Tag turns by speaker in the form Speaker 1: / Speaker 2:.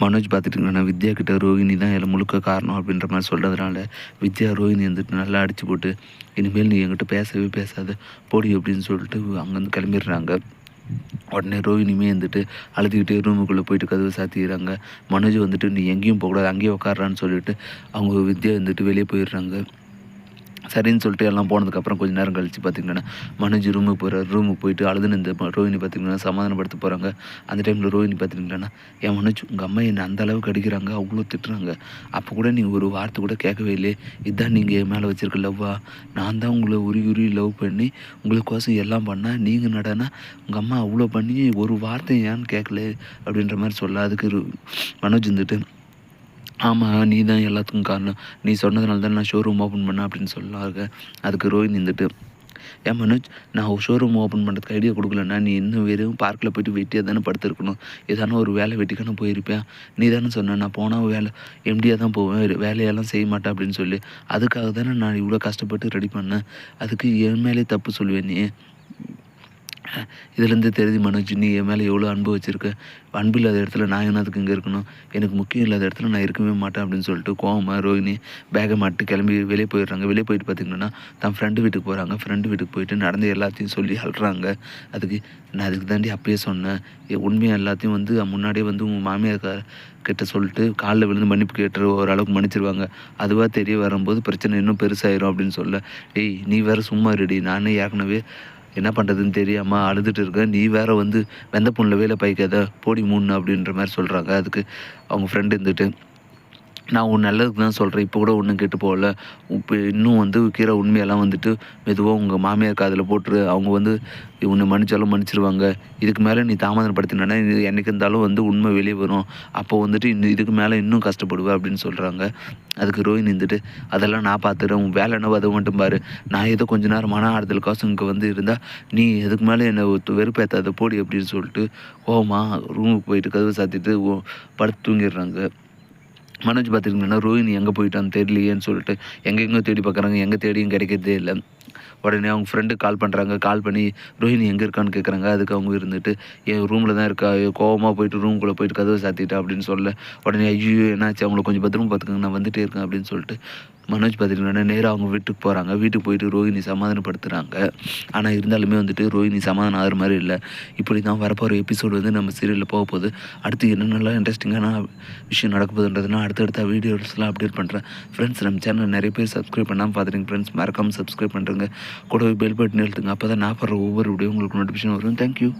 Speaker 1: மனோஜ் பார்த்துட்டிங்கன்னா வித்யா கிட்ட ரோஹிணி தான் எல்லாம் முழுக்க காரணம் அப்படின்ற மாதிரி சொல்கிறதுனால வித்யா ரோஹிணி வந்துட்டு நல்லா அடிச்சு போட்டு இனிமேல் நீ என்கிட்ட பேசவே பேசாத போடி அப்படின்னு சொல்லிட்டு அங்கேருந்து கிளம்பிடுறாங்க. உடனே ரோஹினியுமே வந்துட்டு அழுதுகிட்டே ரூமுக்குள்ளே போயிட்டு கதவை சாத்திடுறாங்க. மனோஜ் வந்துட்டு நீ எங்கேயும் போகக்கூடாது அங்கேயே உட்காரான்னு சொல்லிட்டு அவங்க வித்யா வந்துட்டு வெளியே போயிடுறாங்க. சரின்னு சொல்லிட்டு எல்லாம் போனதுக்கப்புறம் கொஞ்சம் நேரம் கழித்து பார்த்திங்கன்னா மனோஜ் ரூமுக்கு போகிறார் ரூமுக்கு போயிட்டு அழுதுன்னு இந்த ரோஹினி பார்த்தீங்கன்னா பார்த்திங்கன்னா சமாதானப்படுத்த போகிறாங்க அந்த டைமில் ரோஹினி பார்த்திங்கன்னா என் மனோஜ் உங்கள் அம்மா என்னை அந்த அளவுக்கு அடிக்கிறாங்க? அவ்வளோ திட்டுறாங்க. அப்போ கூட நீங்கள் ஒரு வார்த்தை கூட கேட்கவே இல்லையே. இதான் நீங்கள் என் மேலே வச்சுருக்க லவ்வா நான் தான் உங்களை உரி உரி லவ் பண்ணி உங்களுக்கோசம் எல்லாம் பண்ணால் நீங்கள் நடனா உங்கள் அம்மா அவ்வளோ பண்ணி ஒரு வார்த்தை ஏன்னு கேட்கல? அப்படின்ற மாதிரி சொல்ல அதுக்கு மனோஜ் வந்துட்டு ஆமாம் நீ தான் எல்லாத்துக்கும் காரணம். நீ சொன்னதுனால தான் நான் ஷோரூம் ஓப்பன் பண்ணேன் அப்படின்னு சொல்லாருங்க அதுக்கு ரோஹித் நின்றுட்டு ஏன் மனோஜ் நான் ஷோரூம் ஓப்பன் பண்ணுறதுக்கு ஐடியா கொடுக்கலன்னா நீ இன்னும் வெறும் பார்க்கில் போயிட்டு வெட்டியாக தானே படுத்துருக்கணும். ஏதான ஒரு வேலை வெட்டிக்கான போயிருப்பேன் நீ தானே சொன்ன நான் போனால் வேலை எம்டியாக தான் போவேன் வேலையெல்லாம் செய்ய மாட்டேன் அப்படின்னு சொல்லி. அதுக்காக தானே நான் இவ்வளோ கஷ்டப்பட்டு ரெடி பண்ணேன். அதுக்கு என் மேலே தப்பு சொல்லுவேன் நீ. இதுலேருந்து தெரியுது மனோஜ் நீ என் மேலே எவ்வளோ அன்பு வச்சுருக்க? அன்பு இல்லாத இடத்துல நான் என்னதுக்கு இங்கே இருக்கணும்? எனக்கு முக்கியம் இல்லாத இடத்துல நான் இருக்கவே மாட்டேன் அப்படின்னு சொல்லிட்டு கோவமாக ரோஹினி பேகை மாட்டு கிளம்பி வெளியே போயிடுறாங்க. வெளியே போயிட்டு பார்த்தீங்கன்னா தன் ஃப்ரெண்டு வீட்டுக்கு போகிறாங்க ஃப்ரெண்டு வீட்டுக்கு போயிட்டு நடந்து எல்லாத்தையும் சொல்லி அழுறாங்க. அதுக்கு நான் அதுக்கு தாண்டி அப்பயே சொன்னேன். உண்மையாக எல்லாத்தையும் வந்து முன்னாடியே வந்து உங்கள் மாமியார் கிட்ட சொல்லிட்டு காலில் விழுந்து மன்னிப்பு கேட்டு ஓரளவுக்கு மன்னிச்சிருவாங்க. அதுவாக தெரிய வரும்போது பிரச்சனை இன்னும் பெருசாயிரும் அப்படின்னு சொல்ல ஏய் நீ வேற சும்மா ரெடி நானே ஏற்கனவே என்ன பண்ணுறதுன்னு தெரியாமல் அழுதுட்டு இருக்கேன் நீ வேற வந்து வெந்த பொண்ணில் வேலை பாய்க்காத போடி மூணு அப்படின்ற மாதிரி சொல்கிறாங்க அதுக்கு அவங்க ஃப்ரெண்டு இருந்துட்டு. நான் உன் நல்லதுக்கு தான் சொல்கிறேன் இப்போ கூட ஒன்றும் கெட்டு போகல. இப்போ இன்னும் வந்து கீரை உண்மையெல்லாம் வந்துட்டு மெதுவாக உங்கள் மாமியார் காதில் போட்டுரு. அவங்க வந்து உன்னை மன்னிச்சாலும் மன்னிச்சிருவாங்க. இதுக்கு மேலே நீ தாமதப்படுத்தினா இது என்றைக்கு இருந்தாலும் வந்து உண்மை வெளியே வரும். அப்போ வந்துட்டு இன்னும் இதுக்கு மேலே இன்னும் கஷ்டப்படுவேன் அப்படின்னு சொல்கிறாங்க அதுக்கு ரோஹின் இருந்துட்டு அதெல்லாம் நான் பார்த்துக்கிறேன் உன் வேலை என்னவோ அதை மட்டும் பாரு. நான் ஏதோ கொஞ்ச நேரம் மன காசு இங்கே வந்து இருந்தால் நீ எதுக்கு மேலே என்னை வெறுப்பேற்றாத போடி அப்படின்னு சொல்லிட்டு ஓமா ரூமுக்கு போயிட்டு கதவு சாத்திட்டு படுத்து தூங்கிடுறாங்க. மனோஜ் பார்த்துக்கிங்கன்னா ரோஹினி எங்கே போயிட்டான்னு தெரியலையேன்னு சொல்லிட்டு எங்கெங்கோ தேடி பார்க்குறாங்க எங்கே தேடியும் கிடைக்கிறதே இல்லை. உடனே அவங்க ஃப்ரெண்டு கால் பண்ணுறாங்க கால் பண்ணி ரோஹினி எங்கே இருக்கான்னு கேட்குறாங்க அதுக்கு அவங்க இருந்துட்டு என் ரூமில் தான் இருக்கா? கோவமாக போயிட்டு ரூம்குள்ளே போயிட்டு கதவை சாத்திட்டா? அப்படின்னு சொல்ல உடனே ஐயோ என்னாச்சு? அவங்கள கொஞ்சம் பத்திரமா பார்த்துக்கங்க. நான் வந்துட்டே இருக்கேன். அப்படின்னு சொல்லிட்டு மனோஜ் பார்த்துக்கிங்கன்னா நேராக அவங்க வீட்டுக்கு போகிறாங்க வீட்டுக்கு போயிட்டு ரோஹினி சமாதானப்படுத்துகிறாங்க ஆனால் இருந்தாலுமே வந்துட்டு ரோஹினி சமாதானம் ஆகிற மாதிரி இல்லை. இப்படி தான் வரப்போகிற எபிசோடு வந்து நம்ம சீரியலில் போக போகுது. அடுத்து என்னென்னலாம் இன்ட்ரெஸ்டிங்கான விஷயம் நடக்க போகுதுன்றதுனா அடுத்தடுத்த வீடியோஸ்லாம் அப்டேட் பண்ணுறேன் ஃப்ரெண்ட்ஸ் நம்ம சேனல் நிறைய பேர் சப்ஸ்கிரைப் பண்ணாமல் பார்த்துருங்க ஃப்ரெண்ட்ஸ் மறக்காமல் சப்ஸ்கிரைப் பண்ணுறேங்க கூடவே பெல் பட்டன் எழுத்துங்க அப்போ தான் நான் போடுற ஒவ்வொரு வீடியோ உங்களுக்கு நோட்டிஃபிகேஷன் வரும். தேங்க்யூ